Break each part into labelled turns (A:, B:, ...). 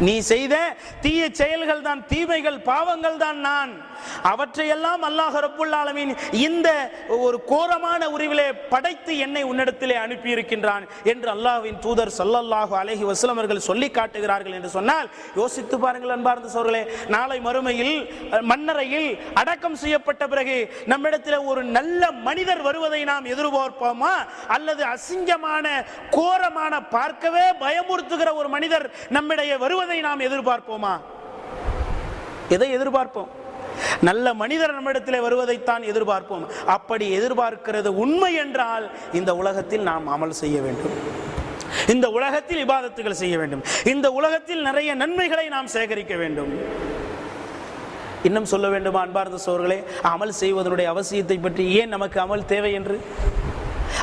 A: நீ செய்த தீய செயல்கள் தான் தீமைகள் பாவங்கள் தான் நான். அவற்றையெல்லாம் அல்லாஹ் ரப்புல் இந்த ஒரு கோரமான உருவிலே படைத்து என்னை உன்னிடத்திலே அனுப்பி இருக்கின்றான் என்று அல்லாஹ்வின் தூதர் சல்லல்லாஹு அலஹி வஸல்லம் அவர்கள் சொல்லி காட்டுகிறார்கள் என்று சொன்னால் யோசித்து பாருங்கள் அன்பார்ந்த சோர்களே நாளை மறுமையில் மன்னரையில் அடக்கம் செய்யப்பட்ட பிறகு நம்மிடத்தில் ஒரு நல்ல மனிதர் வருவதை நாம் எதிர்பார்ப்போமா? அல்லது அசிங்கமான கோரமான பார்க்கவே பயமுறுத்துகிற ஒரு மனிதர் நம்மிடையே வருவதை நாம் எதிர்பார்ப்போமா? எதை எதிர்பார்ப்போம்? நல்ல மனிதர் நம்மிடத்தில் வருவதைத்தான் எதிர்பார்ப்போம். அப்படி எதிர்பார்க்கிறது உண்மை என்றால் இந்த உலகத்தில் நாம் அமல் செய்ய வேண்டும். இந்த உலகத்தில் இபாதத்துகள் செய்ய வேண்டும். இந்த உலகத்தில் நிறைய நன்மைகளை நாம் சேகரிக்க வேண்டும். இன்னும் சொல்ல வேண்டுமா அன்பார்ந்த சோர்களே? அமல் செய்வதனுடைய அவசியத்தை பற்றி ஏன் நமக்கு அமல் தேவை என்று?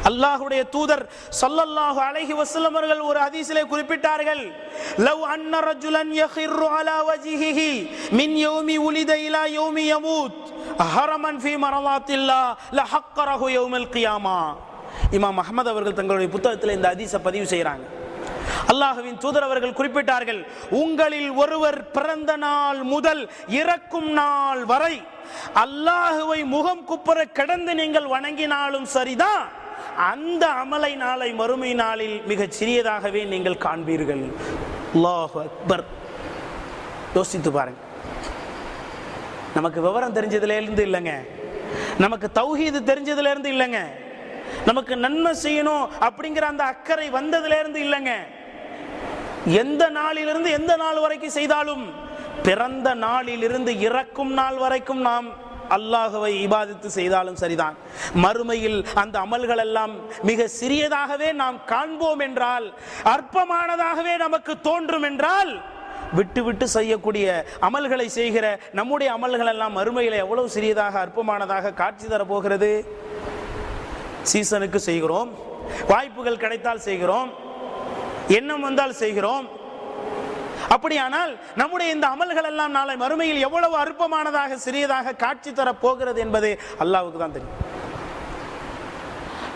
A: அல்லாஹுடைய தூதர் சல்லல்லாஹு அலைஹி வஸல்லம் அவர்கள் ஒரு ஹதீஸிலே குறிப்பிட்டார்கள். லவ் அன்ன ரஜுலன் யஹிர்ரு அலா வஜிஹிஹி மின் யௌமி உலித இலா யௌமி யமூத். ஹரமன் ஃபீ மரலாத்தில்லா லஹக்கரஹு யௌமல் கியாமா. இமாம் அஹ்மத் அவர்கள் தங்களுடைய புத்தகத்தில் இந்த ஹதீஸை பதிவு செய்கிறாங்க. அல்லாஹுவின் தூதர் அவர்கள் குறிப்பிட்டார்கள் உங்களில் ஒருவர் பிறந்த நாள் முதல் இறக்கும் நாள் வரை அல்லாஹுவை முகம் குப்புற கிடந்து நீங்கள் வணங்கினாலும் சரிதான். அந்த அமலை நாளை மறுமை நாளில் மிகச் சிறியதாகவே நீங்கள் காண்பீர்கள். அல்லாஹு அக்பர். யோசித்து பாருங்க. நமக்கு விவரம் தெரிஞ்சதுலேருந்து இல்லைங்க. நமக்கு தௌஹீது தெரிஞ்சதுலேருந்து இல்லைங்க. நமக்கு நன்மை செய்யணும் அப்படிங்கிற அந்த அக்கறை வந்ததுலேருந்து இல்லைங்க. எந்த நாளிலிருந்து எந்த நாள் வரைக்கும் செய்தாலும் பிறந்த நாளிலிருந்து இறக்கும் நாள் வரைக்கும் நாம் அல்லாஹுவை இபாதித்து செய்தாலும் சரிதான். மறுமையில் அந்த அமல்கள் எல்லாம் மிக சிறியதாகவே நாம் காண்போம் என்றால் அற்பமானதாகவே நமக்கு தோன்றும் என்றால் விட்டு விட்டு செய்யக்கூடிய அமல்களை செய்கிற நம்முடைய அமல்கள் எல்லாம் மறுமையில் எவ்வளவு சிறியதாக அற்பமானதாக காட்சி தரப்போகிறது சீசனுக்கு செய்கிறோம். வாய்ப்புகள் கிடைத்தால் செய்கிறோம். எண்ணம் வந்தால் செய்கிறோம். அப்படியானால் நம்முடைய இந்த அமல்கள் எல்லாம் நாளை மறுமையில் எவ்வளவு அற்பமானதாக சிறியதாக காட்சி தரப் போகிறது என்பது அல்லாவுக்கு தான் தெரியும்.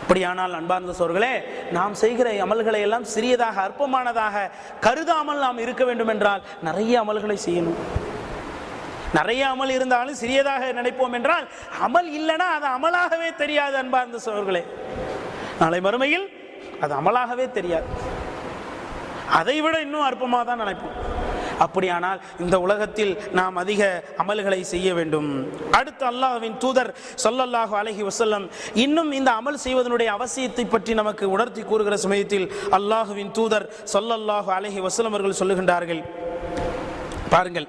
A: அப்படியானால் அன்பார்ந்த சோர்களே நாம் செய்கிற அமல்களை எல்லாம் சிறியதாக அற்பமானதாக கருதாமல் நாம் இருக்க வேண்டும் என்றால் நிறைய அமல்களை செய்யணும். நிறைய அமல் இருந்தாலும் சிறியதாக நினைப்போம் என்றால் அமல் இல்லைன்னா அது அமலாகவே தெரியாது அன்பார்ந்த சோர்களே. நாளை மறுமையில் அது அமலாகவே தெரியாது. அதை விட இன்னும் அற்பமாக தான் நினைப்போம். அப்படியானால் இந்த உலகத்தில் நாம் அதிக அமல்களை செய்ய வேண்டும். அடுத்து அல்லாஹ்வின் தூதர் சொல்லல்லாஹு அலஹி வசல்லம் இன்னும் இந்த அமல் செய்வதனுடைய அவசியத்தை பற்றி நமக்கு உணர்த்தி கூறுகிற சமயத்தில் அல்லாஹுவின் தூதர் சொல்லல்லாஹு அலஹி வசல்லம் அவர்கள் சொல்லுகின்றார்கள். பாருங்கள்.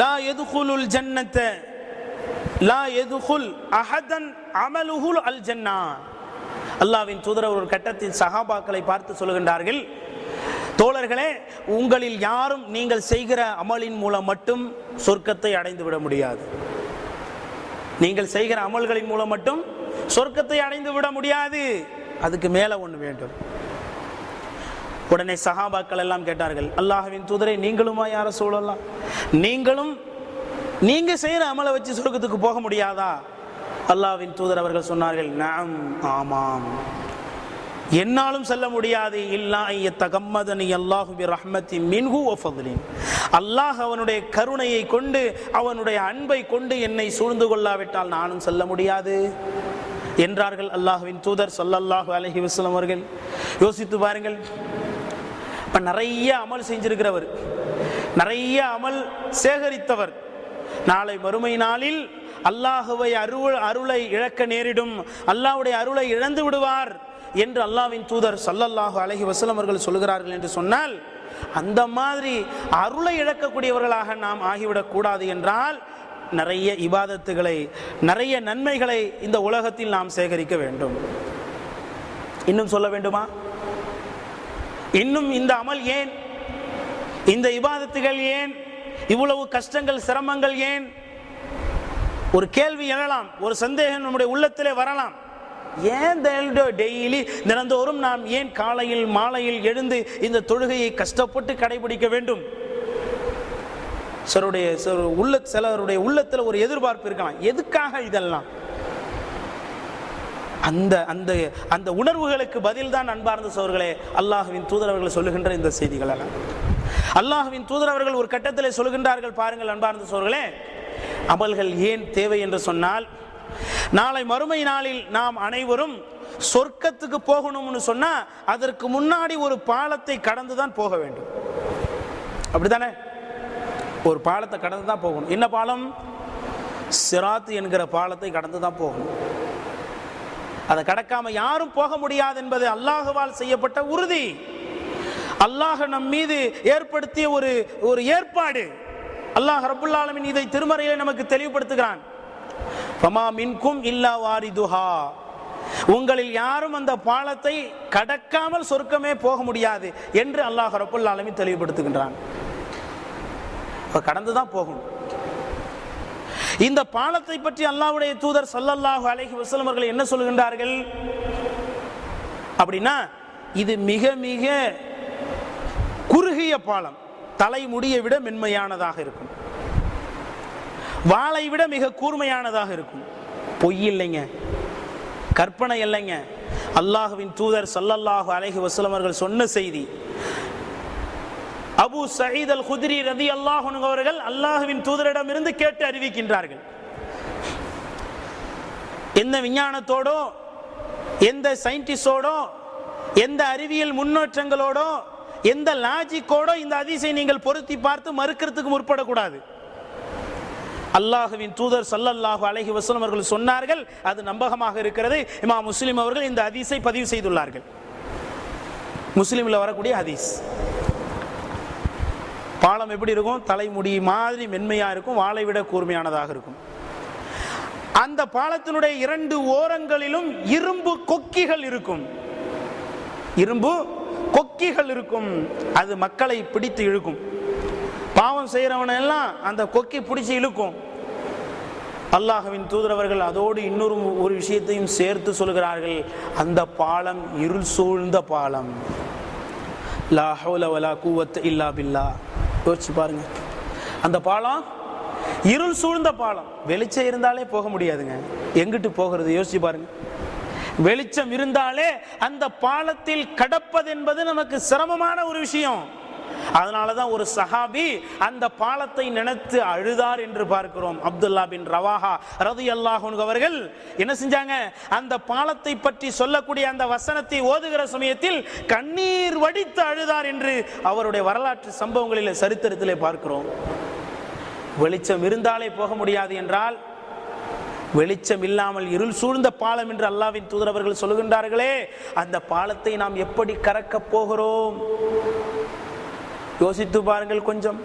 A: லா எதுகுலுல் ஜன்னத்தை லா எதுகுல் அஹதன் அமலுகுல் அல் ஜன்னா அல்லாவின் தூதர் ஒரு கட்டத்தில் சஹாபாக்களை பார்த்து சொல்லுகின்றார்கள் தோழர்களே உங்களில் யாரும் நீங்கள் செய்கிற அமலின் மூலம் மட்டும் சொர்க்கத்தை அடைந்து விட முடியாது. நீங்கள் செய்கிற அமல்களின் மூலம் மட்டும் சொர்க்கத்தை அடைந்து விட முடியாது. அதுக்கு மேலே ஒன்று வேண்டும். உடனே சஹாபாக்கள் எல்லாம் கேட்டார்கள் அல்லாஹவின் தூதரை நீங்களுமா யார சூழலாம் நீங்களும் நீங்க செய்யற அமலை வச்சு சொர்க்கத்துக்கு போக முடியாதா? அல்லாவின் தூதர் அவர்கள் சொன்னார்கள் நாம் ஆமாம். என்னாலும் செல்ல முடியாது. இல்லா தகம்மதனி அல்லாஹுபி ரஹ்மத்தி மின்ஹு ஒஃபதுலின் அல்லாஹ் அவனுடைய கருணையை கொண்டு அவனுடைய அன்பை கொண்டு என்னை சூழ்ந்து கொள்ளாவிட்டால் நானும் செல்ல முடியாது. என்றார்கள் அல்லாஹுவின் தூதர் சொல்லல்லாஹு அலஹி வஸ்லம் அவர்கள். யோசித்து பாருங்கள். இப்போ நிறைய அமல் செஞ்சிருக்கிறவர் நிறைய அமல் சேகரித்தவர். நாளை மறுமை நாளில் அல்லாஹுவை அருள் அருளை இழக்க நேரிடும். அல்லாஹுடைய அருளை இழந்து விடுவார் என்று அல்லாஹ்வின் தூதர் சல்லல்லாஹு அழகி வசலம் அவர்கள் சொல்கிறார்கள் என்று சொன்னால் அந்த மாதிரி அருளை இழக்கக்கூடியவர்களாக நாம் ஆகிவிடக் கூடாது என்றால் நிறைய இபாதத்துகளை நிறைய நன்மைகளை இந்த உலகத்தில் நாம் சேகரிக்க வேண்டும். இன்னும் சொல்ல வேண்டுமா? இன்னும் இந்த அமல் ஏன்? இந்த இபாதத்துகள் ஏன்? இவ்வளவு கஷ்டங்கள் சிரமங்கள் ஏன்? ஒரு கேள்வி எழலாம் ஒரு சந்தேகம் நம்முடைய உள்ளத்திலே வரலாம். ஏன் டெய்லி தினந்தோறும் நாம் ஏன் காலையில் மாலையில் எழுந்து இந்த தொழுகையை கஷ்டப்பட்டு கடைபிடிக்க வேண்டும்? சிலருடைய உள்ள சிலருடைய உள்ளத்தில் ஒரு எதிர்பார்ப்பு இருக்கலாம். எதுக்காக இதெல்லாம்? அந்த அந்த அந்த உணர்வுகளுக்கு பதில் தான் அன்பார்ந்த சோர்களே அல்லாஹுவின் தூதரவர்கள் சொல்லுகின்ற இந்த செய்திகள் எல்லாம். அல்லாஹுவின் தூதரவர்கள் ஒரு கட்டத்தில் சொல்லுகின்றார்கள் பாருங்கள் அன்பார்ந்த சோர்களே. அமல்கள் ஏன் தேவை என்று சொன்னால் நாளை மறுமை நாளில் நாம் அனைவரும் சொர்க்கத்துக்கு போகணும்னு சொன்னா அதற்கு முன்னாடி ஒரு பாலத்தை கடந்து தான் போக வேண்டும். அப்படித்தானே? ஒரு பாலத்தை கடந்து தான் போகணும். என்ன பாலம்? சிராத்து என்கிற பாலத்தை கடந்து தான் போகணும். அதை கடக்காம யாரும் போக முடியாது என்பது அல்லாஹுவால் செய்யப்பட்ட உறுதி. அல்லாஹ் நம் மீது ஏற்படுத்திய ஒரு ஒரு ஏற்பாடு. அல்லாஹ் ரபுல்லாலமின் இதை திருமறையில நமக்கு தெளிவுபடுத்துகிறான். ஃபமா மின்கும் இல்லா வாரிதுஹா. உங்களில் யாரும் அந்த பாலத்தை கடக்காமல் சொர்க்கமே போக முடியாது என்று அல்லாஹ் ரபுல் தெளிவுபடுத்துகின்றான். கடந்து தான் போகணும் இந்த பாலத்தை பற்றி அல்லாவுடைய தூதர் சல்லல்லாஹு அலஹி வசலம் அவர்கள் என்ன சொல்லுகின்றார்கள் அப்படின்னா இது மிக மிக குறுகிய பாலம். தலைமுடியை விட மென்மையானதாக இருக்கும். வாளை விட மிக கூர்மையானதாக இருக்கும். பொய் இல்லைங்க. கற்பனை இல்லைங்க. அல்லாஹுவின் தூதர் சல்லல்லாஹு அலைஹி வசலமர்கள் அவர்கள் சொன்ன செய்தி அபு சயீத் அல் குதிரி ரதி அல்லாஹ் அவர்கள் அல்லாஹுவின் தூதரிடமிருந்து கேட்டு அறிவிக்கின்றார்கள். எந்த விஞ்ஞானத்தோடோ எந்த சயின்டிஸ்டோடோ எந்த அறிவியல் முன்னேற்றங்களோடோ எந்த லாஜிக்கோடோ இந்த அதிசை நீங்கள் பொருத்தி பார்த்து மறுக்கிறதுக்கு முற்படக்கூடாது. அல்லாஹுவின் தூதர் சல்லல்லாஹு அலஹி வசலம் அவர்கள் சொன்னார்கள் அது நம்பகமாக இருக்கிறது. இமா முஸ்லிம் அவர்கள் இந்த ஹதீஸை பதிவு செய்துள்ளார்கள். முஸ்லிமில் வரக்கூடிய ஹதீஸ். பாலம் எப்படி இருக்கும்? தலைமுடி மாதிரி மென்மையாக இருக்கும் வாளை விட கூர்மையானதாக இருக்கும். அந்த பாலத்தினுடைய இரண்டு ஓரங்களிலும் இரும்பு கொக்கிகள் இருக்கும். இரும்பு கொக்கிகள் இருக்கும். அது மக்களை பிடித்து இழுக்கும். பாவம் செய்கிறவனெல்லாம் அந்த கொக்கி பிடிச்சி இழுக்கும். அல்லாஹவின் தூதரவர்கள் அதோடு இன்னொரு ஒரு விஷயத்தையும் சேர்த்து சொல்கிறார்கள். அந்த பாலம் இருள் சூழ்ந்த பாலம். லா கூவத் இல்லா பில்லா. யோசிச்சு பாருங்க. அந்த பாலம் இருள் சூழ்ந்த பாலம். வெளிச்சம் இருந்தாலே போக முடியாதுங்க. எங்கிட்டு போகிறது? யோசிச்சு பாருங்க. வெளிச்சம் இருந்தாலே அந்த பாலத்தில் கடப்பது என்பது நமக்கு சிரமமான ஒரு விஷயம். அதனால தான் ஒரு சஹாபி அந்த பாலத்தை நினைத்து அழுதார் என்று பார்க்கிறோம். அப்துல்லா பின் ரவாஹா ரதி அல்லாஹூன் அவர்கள் என்ன செஞ்சாங்க? அந்த பாலத்தை பற்றி சொல்லக்கூடிய அந்த வசனத்தை ஓதுகிற சமயத்தில் கண்ணீர் வடித்து அழுதார் என்று அவருடைய வரலாற்று சம்பவங்களில் சரித்திரத்திலே பார்க்கிறோம். வெளிச்சம் இருந்தாலே போக முடியாது என்றால் வெளிச்சம் இல்லாமல் இருள் சூழ்ந்த பாலம் என்று அல்லாவின் தூதரவர்கள் சொல்லுகின்றார்களே அந்த பாலத்தை நாம் எப்படி கறக்கப் போகிறோம்? யோசித்து பாருங்கள் கொஞ்சம்.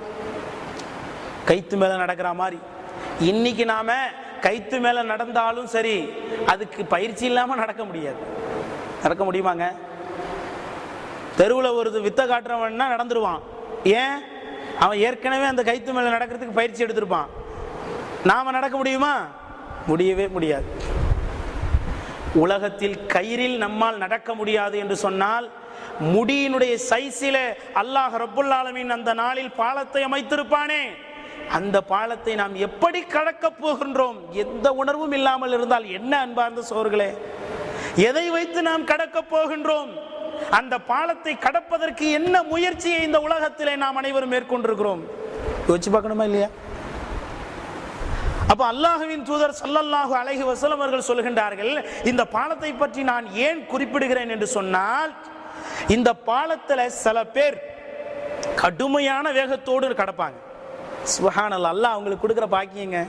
A: கைத்து மேலே நடக்கிற மாதிரி. இன்னைக்கு நாம கைத்து மேலே நடந்தாலும் சரி அதுக்கு பயிற்சி இல்லாமல் நடக்க முடியாது. நடக்க முடியுமாங்க? தெருவில் ஒரு வித்த காட்டுறவன்னா நடந்துருவான். ஏன்? அவன் ஏற்கனவே அந்த கைத்து மேலே நடக்கிறதுக்கு பயிற்சி எடுத்திருப்பான். நாம நடக்க முடியுமா? முடியவே முடியாது. உலகத்தில் கயிறில் நம்மால் நடக்க முடியாது என்று சொன்னால் முடியினுடைய சைஸில அல்லாஹ் ரபுல்லாலமின் அந்த நாளில் பாலத்தை அமைத்திருப்பானே. அந்த பாலத்தை நாம் எப்படி கடக்கப் போகின்றோம்? எந்த உணர்வும் இல்லாமல் இருந்தால் என்ன அன்பார்ந்த சோர்களே? எதை வைத்து நாம் கடக்கப் போகின்றோம்? அந்த பாலத்தை கடப்பதற்கு என்ன முயற்சியை இந்த உலகத்திலே நாம் அனைவரும் மேற்கொண்டிருக்கிறோம்? யோசிச்சு பார்க்கணுமா இல்லையா? அப்ப அல்லாஹுவின் தூதர் சல்லல்லாஹு அழகி வசலம் அவர்கள் சொல்கின்றார்கள் இந்த பாலத்தை பற்றி நான் ஏன் குறிப்பிடுகிறேன் என்று சொன்னால் இந்த பாலத்தில் சில பேர் கடுமையான வேகத்தோடு கடப்பாங்க. சுபஹானல்லாஹ் அல்லாஹ் அவங்களுக்கு கொடுக்குற பாக்கியங்க.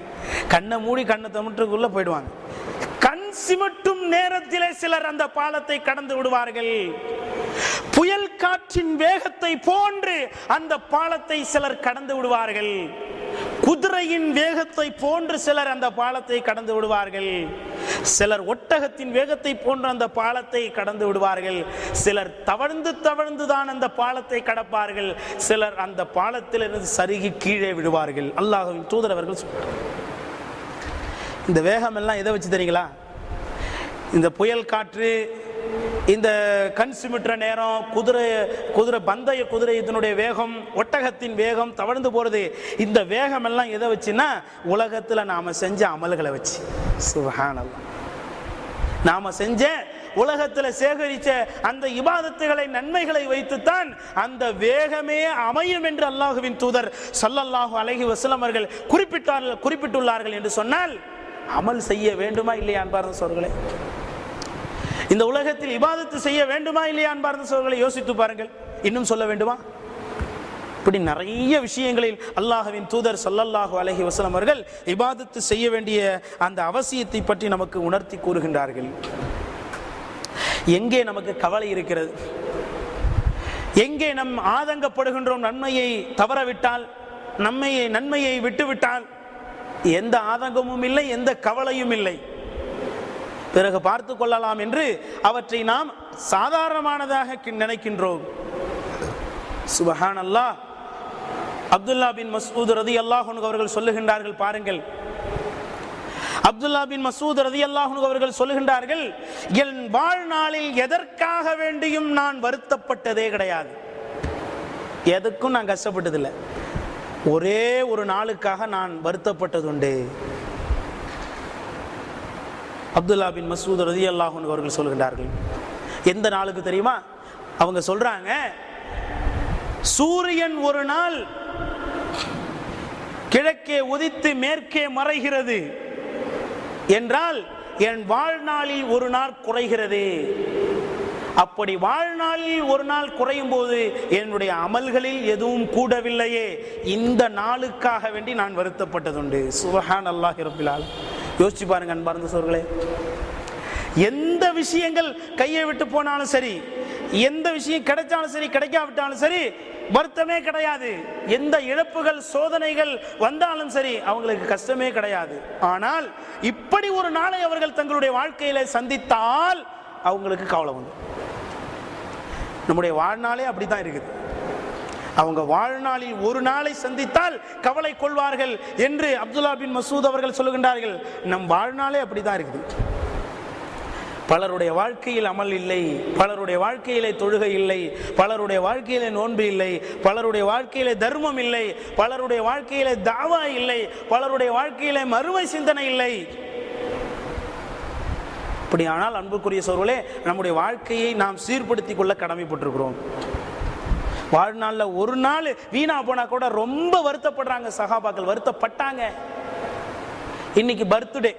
A: கண்ணை மூடி கண்ணை தமிட்டுக்குள்ளே போயிடுவாங்க. கண் சிமட்டும் நேரத்திலே சிலர் அந்த பாலத்தை கடந்து விடுவார்கள். புயல் காற்றின் வேகத்தை போன்று அந்த பாலத்தை சிலர் கடந்து விடுவார்கள். குதிரையின் வேகத்தை போன்று சிலர் அந்த பாலத்தை கடந்து விடுவார்கள். சிலர் ஒட்டகத்தின் வேகத்தை போன்று அந்த பாலத்தை கடந்து விடுவார்கள். சிலர் தவழ்ந்து தவழ்ந்து தான் அந்த பாலத்தை கடப்பார்கள். சிலர் அந்த பாலத்திலிருந்து சருகி கீழே விடுவார்கள். அல்லாஹ்வின் தூதரவர்கள் சொல்றாங்க. இந்த வேகம் எல்லாம் எதை வச்சு தெரியுங்களா? இந்த புயல் காற்று இந்த கண் சிமிட்டுற நேரம் குதிரை குதிரை பந்தய குதிரை இதனுடைய வேகம் ஒட்டகத்தின் வேகம் தவழ்ந்து போகிறது இந்த வேகம் எல்லாம் எதை வச்சுன்னா உலகத்தில் நாம செஞ்ச அமல்களை வச்சு. சுபஹானல்லாஹ் நாம செஞ்ச உலகத்தில் சேகரிச்ச அந்த இபாதத்துகளை நன்மைகளை வைத்துத்தான் அந்த வேகமே அமையும் என்று அல்லாஹுவின் தூதர் சல்லல்லாஹு அழகி வசலம் அவர்கள் குறிப்பிட்டார்கள் குறிப்பிட்டுள்ளார்கள் என்று சொன்னால் அமல் செய்ய வேண்டுமா இல்லையா அன்பார்ந்த சோர்களே? இந்த உலகத்தில் இபாதத்து செய்ய வேண்டுமா இல்லையா அன்பார்ந்த சோழர்களை யோசித்து பாருங்கள். இன்னும் சொல்ல வேண்டுமா? இப்படி நிறைய விஷயங்களில் அல்லாஹவின் தூதர் சல்லல்லாஹு அலஹி வசலம் அவர்கள் இபாதத்து செய்ய வேண்டிய அந்த அவசியத்தை பற்றி நமக்கு உணர்த்தி கூறுகின்றார்கள். எங்கே நமக்கு கவலை இருக்கிறது? எங்கே நம் ஆதங்கப்படுகின்றோம் நன்மையை தவறவிட்டால் நம்மையை நன்மையை விட்டுவிட்டால்? எந்த ஆதங்கமும் இல்லை எந்த கவலையும் இல்லை. பிறகு பார்த்து கொள்ளலாம் என்று அவற்றை நாம் சாதாரணமானதாக கி- நினைக்கின்றோம். சுபஹான் அல்லாஹ் அப்துல்லா பின் மசூத் ரதி அல்லாஹனுக்கு அவர்கள் சொல்லுகின்றார்கள் பாருங்கள். அப்துல்லா பின் மசூத் ரதி அல்லாஹனுக்கு அவர்கள் சொல்லுகின்றார்கள் என் வாழ்நாளில் எதற்காக வேண்டியும் நான் வருத்தப்பட்டதே கிடையாது. எதுக்கும் நான் கஷ்டப்பட்டதில்லை. ஒரே ஒரு நாளுக்காக நான் வருத்தப்பட்டதுண்டு. அப்துல்லா பின் மசூத் ரதி அல்லாஹ் அவர்கள் சொல்கின்றார்கள். எந்த நாளுக்கு தெரியுமா? அவங்க சொல்றாங்க சூரியன் ஒரு நாள் கிழக்கே உதித்து மேற்கே மறைகிறது என்றால் என் வாழ்நாளில் ஒரு நாள் குறைகிறது. அப்படி வாழ்நாளில் ஒரு நாள் குறையும் போது என்னுடைய அமல்களில் எதுவும் கூடவில்லையே. இந்த நாளுக்காக வேண்டி நான் வருத்தப்பட்டதுண்டு. சுபஹான் அல்லாஹ் இருப்பிலால் யோசிச்சு பாருங்க அன்பார்ந்த சோர்களே எந்த விஷயங்கள் கையை விட்டு போனாலும் சரி எந்த விஷயம் கிடைச்சாலும் சரி கிடைக்காவிட்டாலும் சரி வருத்தமே கிடையாது. எந்த இழப்புகள் சோதனைகள் வந்தாலும் சரி அவங்களுக்கு கஷ்டமே கிடையாது. ஆனால் இப்படி ஒரு நாளை அவர்கள் தங்களுடைய வாழ்க்கையில சந்தித்தால் அவங்களுக்கு கவலை வந்து நம்முடைய வாழ்நாளே அப்படித்தான் இருக்குது. அவங்க வாழ்நாளில் ஒரு நாளை சந்தித்தால் கவலை கொள்வார்கள் என்று அப்துல்லா பின் மசூத் அவர்கள் சொல்லுகின்றார்கள். நம் வாழ்நாளே அப்படிதான் இருக்குது. பலருடைய வாழ்க்கையில் அமல் இல்லை பலருடைய வாழ்க்கையிலே தொழுகை இல்லை பலருடைய வாழ்க்கையிலே நோன்பு இல்லை பலருடைய வாழ்க்கையிலே தர்மம் இல்லை பலருடைய வாழ்க்கையிலே தாவா இல்லை பலருடைய வாழ்க்கையிலே மறுமை சிந்தனை இல்லை. அப்படியானால் அன்புக்குரிய சோர்களே நம்முடைய வாழ்க்கையை நாம் சீர்படுத்திக் கொள்ள கடமைப்பட்டிருக்கிறோம். வாழ்நாளில் ஒரு நாள் வீணா போனா கூட ரொம்ப வருத்தப்படுறாங்க சகாபாக்கள். வருத்தப்பட்டாங்க. இன்னைக்கு பர்த்டே.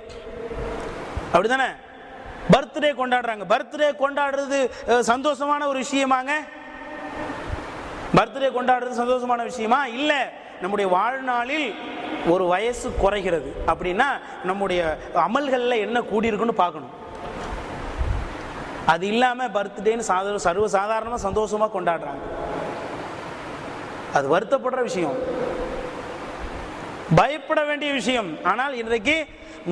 A: அப்படிதானே பர்த்டே கொண்டாடுறாங்க. பர்த்டே கொண்டாடுறது சந்தோஷமான ஒரு விஷயமாங்க? பர்த்டே கொண்டாடுறது சந்தோஷமான விஷயமா? இல்லை. நம்முடைய வாழ்நாளில் ஒரு வயசு குறைகிறது. அப்படின்னா நம்முடைய அமல்களில் என்ன கூடியிருக்குன்னு பார்க்கணும். அது இல்லாமல் பர்த்டேன்னு சாதாரண சர்வ சாதாரணமாக சந்தோஷமாக கொண்டாடுறாங்க. அது வருத்தப்படுற விஷயம். பயப்பட வேண்டிய விஷயம். ஆனால் இன்றைக்கு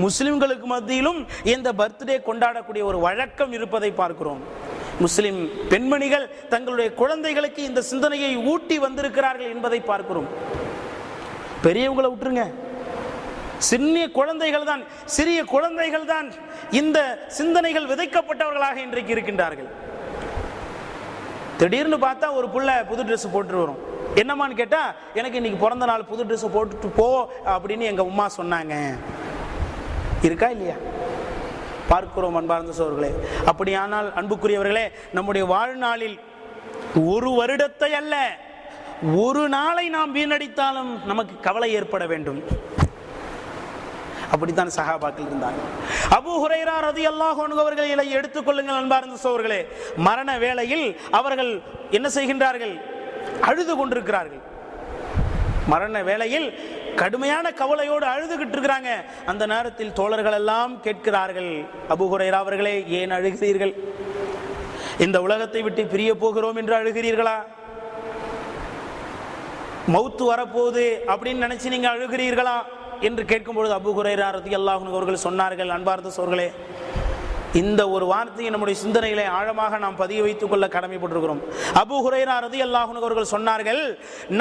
A: முஸ்லிம்களுக்கு மத்தியிலும் இந்த பர்த்டே கொண்டாடக்கூடிய ஒரு வழக்கம் இருப்பதை பார்க்கிறோம். முஸ்லிம் பெண்மணிகள் தங்களுடைய குழந்தைகளுக்கு இந்த சிந்தனையை ஊட்டி வந்திருக்கிறார்கள் என்பதை பார்க்கிறோம். பெரியவங்களை விட்டுருங்க. சிறிய குழந்தைகள் தான் சிறிய குழந்தைகள் தான் இந்த சிந்தனைகள் விதைக்கப்பட்டவர்களாக இன்றைக்கு இருக்கின்றார்கள். திடீர்னு பார்த்தா ஒரு புள்ள புது ட்ரெஸ் போட்டு வரும். என்னம்மான்னு கேட்டா எனக்கு இன்னைக்கு பிறந்த நாள் புது ட்ரெஸ் போட்டுட்டு போ அப்படின்னு எங்க உமா சொன்னாங்க. இருக்கா இல்லையா? பார்க்கிறோம் அன்பார்ந்த சோர்களே. அப்படியானால் அன்புக்குரியவர்களே நம்முடைய வாழ்நாளில் ஒரு வருடத்தை அல்ல ஒரு நாளை நாம் வீணடித்தாலும் நமக்கு கவலை ஏற்பட வேண்டும். அப்படித்தான் சகாபாக்கள் இருந்தாங்க. அபு ஹுரைரா ரதி அல்லாஹ் அவர்களை எடுத்துக்கொள்ளுங்கள் அன்பார்ந்த சோர்களே. மரண வேளையில் அவர்கள் என்ன செய்கின்றார்கள்? அழுது கொண்டிருக்கிறார்கள். மரண வேளையில் கடுமையான கவலையோடு அழுதுகிட்டு இருக்கிறாங்க. அந்த நேரத்தில் தோழர்கள் எல்லாம் கேட்கிறார்கள் அபு அவர்களே ஏன் அழுகிறீர்கள்? இந்த உலகத்தை விட்டு பிரிய போகிறோம் என்று அழுகிறீர்களா? மௌத்து வரப்போகுது அப்படின்னு நினைச்சு நீங்க அழுகிறீர்களா? என்று கேட்கும்பொழுது அபு ஹுரைரா ரதி அல்லாஹ் அவர்கள் சொன்னார்கள் அன்பார்ந்த சோர்களே இந்த ஒரு வார்த்தையை நம்முடைய சிந்தனைகளை ஆழமாக நாம் பதிய வைத்துக் கொள்ள கடமைப்பட்டிருக்கிறோம். அபு ஹுரைரா ரதி அல்லாஹ் அவர்கள் சொன்னார்கள்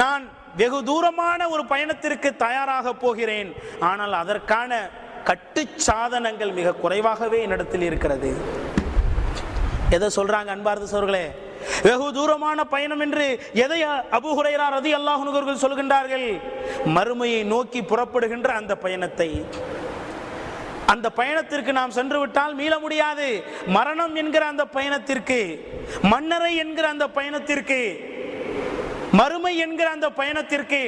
A: நான் வெகு தூரமான ஒரு பயணத்திற்கு தயாராக போகிறேன். ஆனால் அதற்கான கட்டு சாதனங்கள் மிக குறைவாகவே என்னிடத்தில் இருக்கிறது. எதை சொல்றாங்க அன்பார்ந்த சோர்களே? வெகு தூரமான பயணம் என்று எதை அபு ஹுரைரா ரதி அல்லாஹர்கள் சொல்கின்றார்கள்? மறுமையை நோக்கி புறப்படுகின்ற அந்த பயணத்தை அந்த பயணத்திற்கு நாம் சென்று விட்டால் மீள முடியாது. மரணம் என்கிற அந்த பயணத்திற்கு மன்னரை என்கிற அந்த பயணத்திற்கு மறுமை என்கிற அந்த பயணத்திற்கு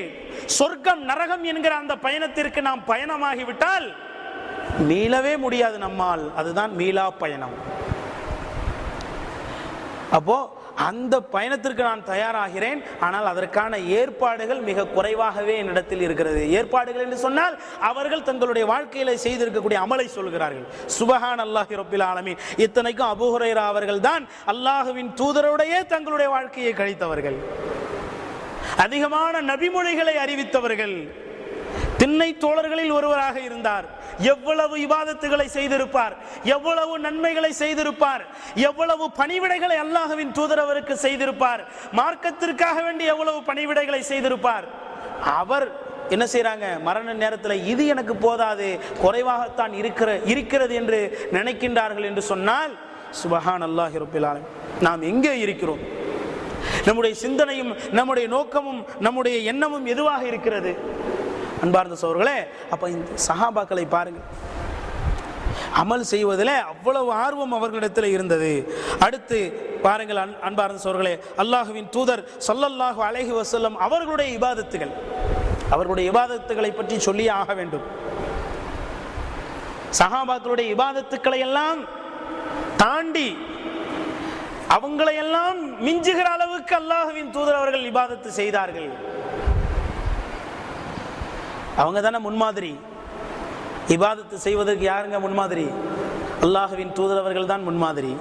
A: சொர்க்கம் நரகம் என்கிற அந்த பயணத்திற்கு நாம் பயணமாகிவிட்டால் மீளவே முடியாது நம்மால். அதுதான் மீளா பயணம். அப்போது அந்த பயணத்திற்கு நான் தயாராகிறேன். ஆனால் அதற்கான ஏற்பாடுகள் மிக குறைவாகவே என்னிடத்தில் இருக்கிறது. ஏற்பாடுகள் என்று சொன்னால் அவர்கள் தங்களுடைய வாழ்க்கையில் செய்திருக்கக்கூடிய அமலை சொல்கிறார்கள். சுபஹான் அல்லாஹி ரொப்பில் ஆலமீன். இத்தனைக்கும் அபுஹுரைரா அவர்கள் தான் அல்லாஹுவின் தூதருடைய தங்களுடைய வாழ்க்கையை கழித்தவர்கள். அதிகமான நபிமொழிகளை அறிவித்தவர்கள். திண்ணை தோழர்களில் ஒருவராக இருந்தார். எவ்வளவு விவாதத்துகளை செய்திருப்பார். எவ்வளவு நன்மைகளை செய்திருப்பார். எவ்வளவு பணிவிடைகளை அல்லாஹவின் தூதர் அவருக்கு செய்திருப்பார். மார்க்கத்திற்காக வேண்டி எவ்வளவு பணிவிடைகளை செய்திருப்பார். அவர் என்ன செய்கிறாங்க மரண நேரத்தில் இது எனக்கு போதாது குறைவாகத்தான் இருக்கிற இருக்கிறது என்று நினைக்கின்றார்கள் என்று சொன்னால் சுபஹான் அல்லாஹி ரபில் நாம் எங்கே இருக்கிறோம்? நம்முடைய சிந்தனையும் நம்முடைய நோக்கமும் நம்முடைய எண்ணமும் எதுவாக இருக்கிறது? அன்பார்ந்த சோர்களே அப்ப இந்த சஹாபாக்களை பாருங்கள். அமல் செய்வதில் அவ்வளவு ஆர்வம் அவர்களிடத்தில் இருந்தது. அடுத்து பாருங்கள் அன் அன்பார்ந்த சோர்களே அல்லாஹுவின் தூதர் சொல்லல்லாஹு அலைஹி வசல்லம் அவர்களுடைய இபாதத்துகள். அவர்களுடைய இபாதத்துகளை பற்றி சொல்லியே ஆக வேண்டும். சஹாபாக்களுடைய இபாதத்துக்களை எல்லாம் தாண்டி அவங்களையெல்லாம் மிஞ்சுகிற அளவுக்கு அல்லாஹுவின் தூதர் அவர்கள் இபாதத்து செய்தார்கள். அவங்க தானே முன்மாதிரி. இபாதத்து செய்வதற்கு யாருங்க முன்மாதிரி? அல்லாஹுவின் தூதர் அவர்கள் தான் முன்மாதிரி.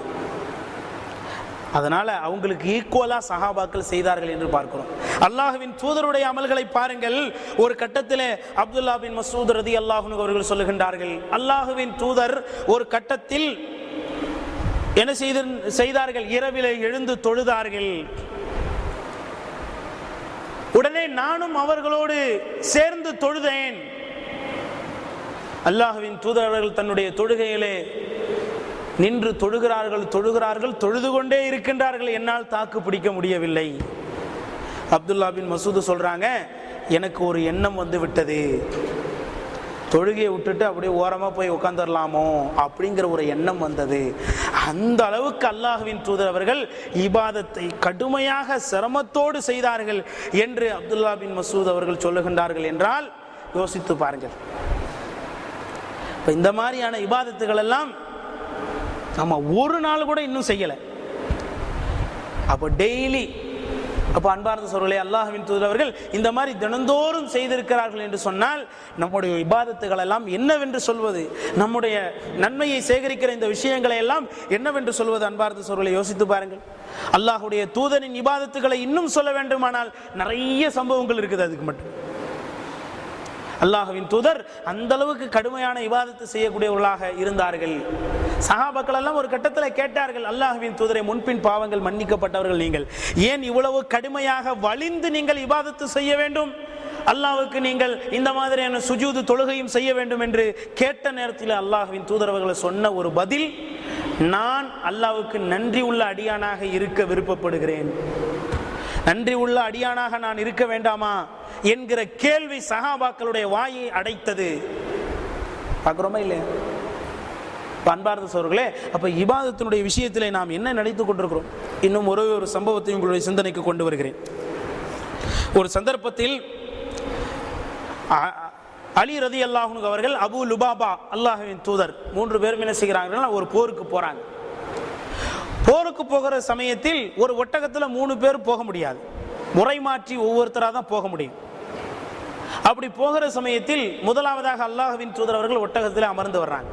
A: அதனால் அவங்களுக்கு ஈக்குவலாக சஹாபாக்கள் செய்தார்கள் என்று பார்க்கிறோம். அல்லாஹுவின் தூதருடைய அமல்களை பாருங்கள். ஒரு கட்டத்தில் அப்துல்லா பின் மசூத் ரதி அல்லாஹுனு அவர்கள் சொல்லுகின்றார்கள் அல்லாஹுவின் தூதர் ஒரு கட்டத்தில் என்ன செய்து செய்தார்கள்? இரவிலே எழுந்து தொழுதார்கள். உடனே நானும் அவர்களோடு சேர்ந்து தொழுதேன். அல்லாஹுவின் தூதரவர்கள் தன்னுடைய தொழுகையிலே நின்று தொழுகிறார்கள் தொழுகிறார்கள் தொழுது கொண்டே இருக்கின்றார்கள். என்னால் தாக்கு பிடிக்க முடியவில்லை. அப்துல்லா பின் மசூது சொல்றாங்க எனக்கு ஒரு எண்ணம் வந்து விட்டது. தொழுகையை விட்டுட்டு அப்படியே ஓரமாக போய் உட்காந்துடலாமோ அப்படிங்கிற ஒரு எண்ணம் வந்தது. அந்த அளவுக்கு அல்லாஹுவின் தூதர் அவர்கள் இபாதத்தை கடுமையாக சிரமத்தோடு செய்தார்கள் என்று அப்துல்லா பின் மசூத் அவர்கள் சொல்லுகின்றார்கள் என்றால் யோசித்து பாருங்கள். இப்போ இந்த மாதிரியான இபாதத்துகள் எல்லாம் நம்ம ஒரு நாள் கூட இன்னும் செய்யலை. அப்போ டெய்லி அப்போ அன்பார்ந்த சொல்களே அல்லாஹ்வின் தூதரவர்கள் இந்த மாதிரி தினந்தோறும் செய்திருக்கிறார்கள் என்று சொன்னால் நம்முடைய விவாதத்துகள் எல்லாம் என்னவென்று சொல்வது? நம்முடைய நன்மையை சேகரிக்கிற இந்த விஷயங்களை எல்லாம் என்னவென்று சொல்வது அன்பார்ந்த சொல்களை யோசித்து பாருங்கள். அல்லாஹுடைய தூதரின் இபாதத்துகளை இன்னும் சொல்ல வேண்டுமானால் நிறைய சம்பவங்கள் இருக்குது அதுக்கு மட்டும். அல்லாஹுவின் தூதர் அந்த அளவுக்கு கடுமையான இவாதத்தை செய்யக்கூடியவர்களாக இருந்தார்கள். சஹாபாக்கள் எல்லாம் ஒரு கட்டத்தில் கேட்டார்கள் அல்லாஹுவின் தூதரை முன்பின் பாவங்கள் மன்னிக்கப்பட்டவர்கள் நீங்கள். ஏன் இவ்வளவு கடுமையாக வலிந்து நீங்கள் இபாதத்து செய்ய வேண்டும்? அல்லாஹுக்கு நீங்கள் இந்த மாதிரியான சுஜூது தொழுகையும் செய்ய வேண்டும் என்று கேட்ட நேரத்தில் அல்லாஹுவின் தூதரவர்களை சொன்ன ஒரு பதில் நான் அல்லாவுக்கு நன்றி உள்ள அடியானாக இருக்க விருப்பப்படுகிறேன். நன்றி உள்ள அடியானாக நான் இருக்க வேண்டாமா? என்கிற கேள்வி சஹாபாக்களுடைய வாயை அடைத்தது. பார்க்குறோமா இல்லையா? இப்ப அன்பார்ந்த சோர்களே அப்போ இபாதத்தினுடைய விஷயத்தில் நாம் என்ன நினைத்து கொண்டிருக்கிறோம்? இன்னும் ஒரே ஒரு சம்பவத்தை உங்களுடைய சிந்தனைக்கு கொண்டு வருகிறேன். ஒரு சந்தர்ப்பத்தில் அலி ரதி அல்லாஹுனு அவர்கள் அபு லுபாபா அல்லாஹுவின் தூதர் மூன்று பேரும் என்ன செய்கிறாங்கன்னா ஒரு போருக்கு போகிறாங்க போருக்கு போகிற சமயத்தில் ஒரு ஒட்டகத்தில் மூணு பேர் போக முடியாது. முறை மாற்றி ஒவ்வொருத்தராக தான் போக முடியும். அப்படி போகிற சமயத்தில் முதலாவதாக அல்லாஹ்வின் தூதர் அவர்கள் ஒட்டகத்தில் அமர்ந்து வர்றாங்க.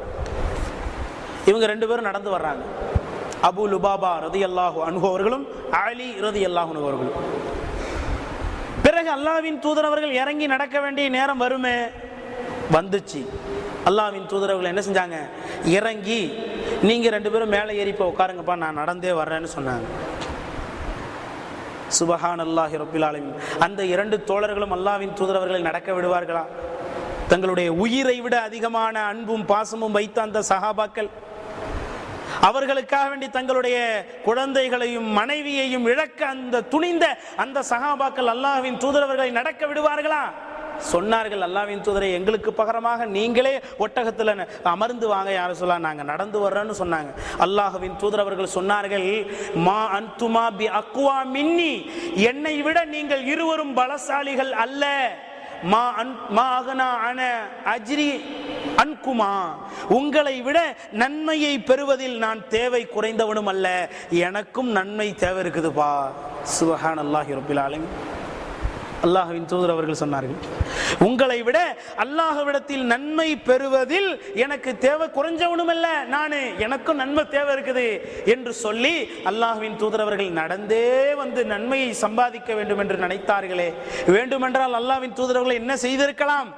A: இவங்க ரெண்டு பேரும் நடந்து வர்றாங்க. அபு லுபாபா ரதி அல்லாஹு அனுகோவர்களும் அலி ரதி அல்லாஹு அனுகோவர்களும் பிறகு அல்லாவின் தூதர் அவர்கள் இறங்கி நடக்க வேண்டிய நேரம் வருமே? வந்துச்சு. அல்லாவின் தூதர் அவர்கள் என்ன செஞ்சாங்க? இறங்கி நீங்க ரெண்டு பேரும் மேலே ஏறி போய் உட்காருங்கப்பா நான் நடந்தே வர்றேன்னு சொன்னாங்க. சுபஹான் அல்லாஹி ரபில் அந்த இரண்டு தோழர்களும் அல்லாஹ்வின் தூதர் அவர்களை நடக்க விடுவார்களா? தங்களுடைய உயிரை விட அதிகமான அன்பும் பாசமும் வைத்த அந்த சஹாபாக்கள் அவர்களுக்காக வேண்டி தங்களுடைய குழந்தைகளையும் மனைவியையும் இழக்க அந்த துணிந்த அந்த சகாபாக்கள் அல்லாஹ்வின் தூதரவர்களை நடக்க விடுவார்களா? சொன்னார்கள் அல்லாவின் தூதரை எங்களுக்கு பகரமாக நீங்களே ஒட்டகத்தில் அமர்ந்து வாங்க யார சொல்லா நாங்கள் நடந்து வர்றோன்னு சொன்னாங்க. அல்லாஹுவின் தூதர் அவர்கள் சொன்னார்கள் மா அன்துமா பி அக்குவா மின்னி. என்னை விட நீங்கள் இருவரும் பலசாலிகள் அல்ல. மா அன் மா அகனா அன அஜ்ரி அன்குமா. உங்களை விட நன்மையை பெறுவதில் நான் தேவை குறைந்தவனும் அல்ல. எனக்கும் நன்மை தேவை இருக்குதுப்பா. சுபஹான் அல்லாஹி ரபில் அல்லாஹுவின் தூதர் அவர்கள் சொன்னார்கள் உங்களை விட அல்லாஹுவிடத்தில் நன்மை பெறுவதில் எனக்கு தேவை குறைஞ்சவனும் அல்ல நானு எனக்கும் நன்மை தேவை இருக்குது என்று சொல்லி அல்லாஹ்வின் தூதர் அவர்கள் நடந்தே வந்து நன்மையை சம்பாதிக்க வேண்டும் என்று நினைத்தார்களே. வேண்டுமென்றால் அல்லாஹ்வின் தூதரவர்களை என்ன செய்திருக்கலாம்?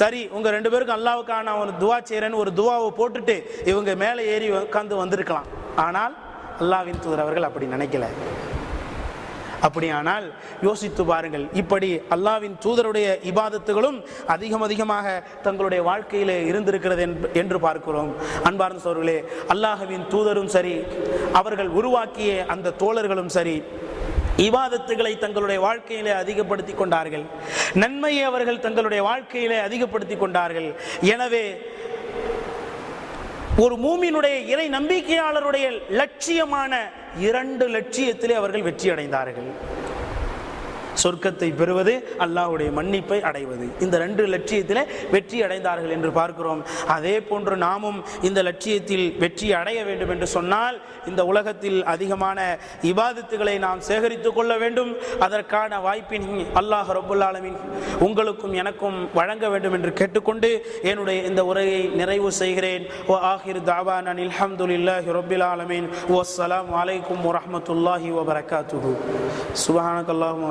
A: சரி உங்க ரெண்டு பேருக்கும் அல்லாவுக்காக நான் ஒரு துவா செய்கிறேன்னு ஒரு துவாவை போட்டுட்டு இவங்க மேலே ஏறி உட்காந்து வந்திருக்கலாம். ஆனால் அல்லாவின் தூதர் அவர்கள் அப்படி நினைக்கல. அப்படியானால் யோசித்து பாருங்கள். இப்படி அல்லாவின் தூதருடைய இபாதத்துகளும் அதிகம் அதிகமாக தங்களுடைய வாழ்க்கையிலே இருந்திருக்கிறது என்று பார்க்கிறோம். அன்பார்ந்த சோர்களே அல்லாஹவின் தூதரும் சரி அவர்கள் உருவாக்கிய அந்த தோழர்களும் சரி இவாதத்துகளை தங்களுடைய வாழ்க்கையிலே அதிகப்படுத்தி கொண்டார்கள். நன்மையை அவர்கள் தங்களுடைய வாழ்க்கையிலே அதிகப்படுத்தி கொண்டார்கள். எனவே ஒரு மூமினுடைய இறை நம்பிக்கையாளருடைய லட்சியமான இரண்டு லட்சியத்திலே அவர்கள் வெற்றி அடைந்தார்கள் சொர்க்கத்தை பெறுவது அல்லாஹ்வுடைய மன்னிப்பை அடைவது. இந்த ரெண்டு லட்சியத்தில் வெற்றி அடைந்தார்கள் என்று பார்க்கிறோம். அதே போன்று நாமும் இந்த லட்சியத்தில் வெற்றி அடைய வேண்டும் என்று சொன்னால் இந்த உலகத்தில் அதிகமான இபாதத்துகளை நாம் சேகரித்துக் கொள்ள வேண்டும். அதற்கான வாய்ப்பினை அல்லாஹ் ரபுல்லாலமின் உங்களுக்கும் எனக்கும் வழங்க வேண்டும் என்று கேட்டுக்கொண்டு என்னுடைய இந்த உரையை நிறைவு செய்கிறேன். ஓ ஆஹிர் தாவான் அனில் அல்ஹம்துலில்லாஹி ரபில் ஆலமின். ஓ அஸ்ஸலாமு அலைக்கும் வரஹ்மத்துல்லாஹி வபரகாத்துஹு சுபஹானக அல்லாஹும்ம